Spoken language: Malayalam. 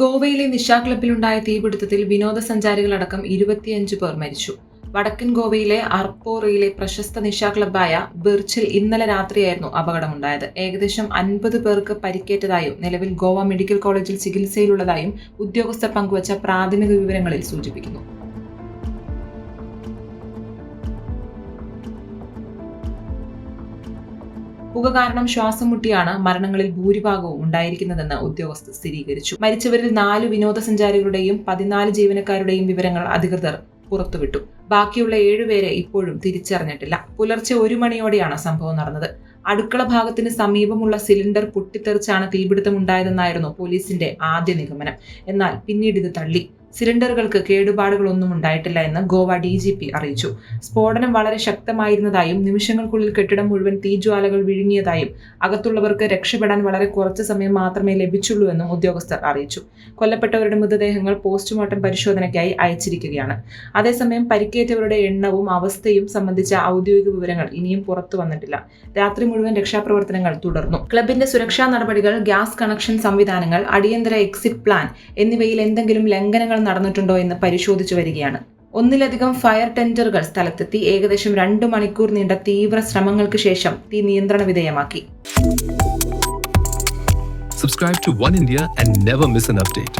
ഗോവയിലെ നിശാ ക്ലബിലുണ്ടായ തീപിടുത്തത്തിൽ വിനോദസഞ്ചാരികളടക്കം ഇരുപത്തിയഞ്ച് പേർ മരിച്ചു. വടക്കൻ ഗോവയിലെ അർപ്പോറയിലെ പ്രശസ്ത നിശാ ക്ലബ്ബായ ബിർച്ചിൽ ഇന്നലെ രാത്രിയായിരുന്നു അപകടമുണ്ടായത്. ഏകദേശം അൻപത് പേർക്ക് പരിക്കേറ്റതായും നിലവിൽ ഗോവ മെഡിക്കൽ കോളേജിൽ ചികിത്സയിലുള്ളതായും ഉദ്യോഗസ്ഥർ പങ്കുവച്ച പ്രാഥമിക വിവരങ്ങളിൽ സൂചിപ്പിക്കുന്നു. പുക കാരണം ശ്വാസം മുട്ടിയാണ് മരണങ്ങളിൽ ഭൂരിഭാഗവും ഉണ്ടായിരിക്കുന്നതെന്ന് ഉദ്യോഗസ്ഥർ സ്ഥിരീകരിച്ചു. മരിച്ചവരിൽ നാല് വിനോദസഞ്ചാരികളുടെയും പതിനാല് ജീവനക്കാരുടെയും വിവരങ്ങൾ അധികൃതർ പുറത്തുവിട്ടു. ബാക്കിയുള്ള ഏഴുപേരെ ഇപ്പോഴും തിരിച്ചറിഞ്ഞിട്ടില്ല. പുലർച്ചെ ഒരു മണിയോടെയാണ് സംഭവം നടന്നത്. അടുക്കള ഭാഗത്തിന് സമീപമുള്ള സിലിണ്ടർ പൊട്ടിത്തെറിച്ചാണ് തീപിടുത്തമുണ്ടായതെന്നായിരുന്നു പോലീസിന്റെ ആദ്യ നിഗമനം. എന്നാൽ പിന്നീട് ഇത് തള്ളി. സിലിണ്ടറുകൾക്ക് കേടുപാടുകളൊന്നും ഉണ്ടായിട്ടില്ല എന്ന് ഗോവ ഡി ജി പി അറിയിച്ചു. സ്ഫോടനം വളരെ ശക്തമായിരുന്നതായും നിമിഷങ്ങൾക്കുള്ളിൽ കെട്ടിടം മുഴുവൻ തീജ്വാലകൾ വിഴുങ്ങിയതായും അകത്തുള്ളവർക്ക് രക്ഷപ്പെടാൻ വളരെ കുറച്ച് സമയം മാത്രമേ ലഭിച്ചുള്ളൂ എന്നും ഉദ്യോഗസ്ഥർ അറിയിച്ചു. കൊല്ലപ്പെട്ടവരുടെ മൃതദേഹങ്ങൾ പോസ്റ്റ്മോർട്ടം പരിശോധനയ്ക്കായി അയച്ചിരിക്കുകയാണ്. അതേസമയം പരിക്കേറ്റവരുടെ എണ്ണവും അവസ്ഥയും സംബന്ധിച്ച ഔദ്യോഗിക വിവരങ്ങൾ ഇനിയും പുറത്തു വന്നിട്ടില്ല. രാത്രി മുഴുവൻ രക്ഷാപ്രവർത്തനങ്ങൾ തുടർന്നു. ക്ലബിന്റെ സുരക്ഷാ നടപടികൾ ഗ്യാസ് കണക്ഷൻ സംവിധാനങ്ങൾ അടിയന്തര എക്സിറ്റ് പ്ലാൻ എന്നിവയിൽ എന്തെങ്കിലും ലംഘനങ്ങൾ നടന്നിട്ടുണ്ടോ എന്ന് പരിശോധിച്ചു വരികയാണ് ഒന്നിലധികം ഫയർ ടെൻഡറുകൾ സ്ഥലത്തെത്തി ഏകദേശം രണ്ടു മണിക്കൂർ നീണ്ട തീവ്ര ശ്രമങ്ങൾക്ക് ശേഷം തീ നിയന്ത്രണ വിധേയമാക്കി subscribe to one India and never miss an update.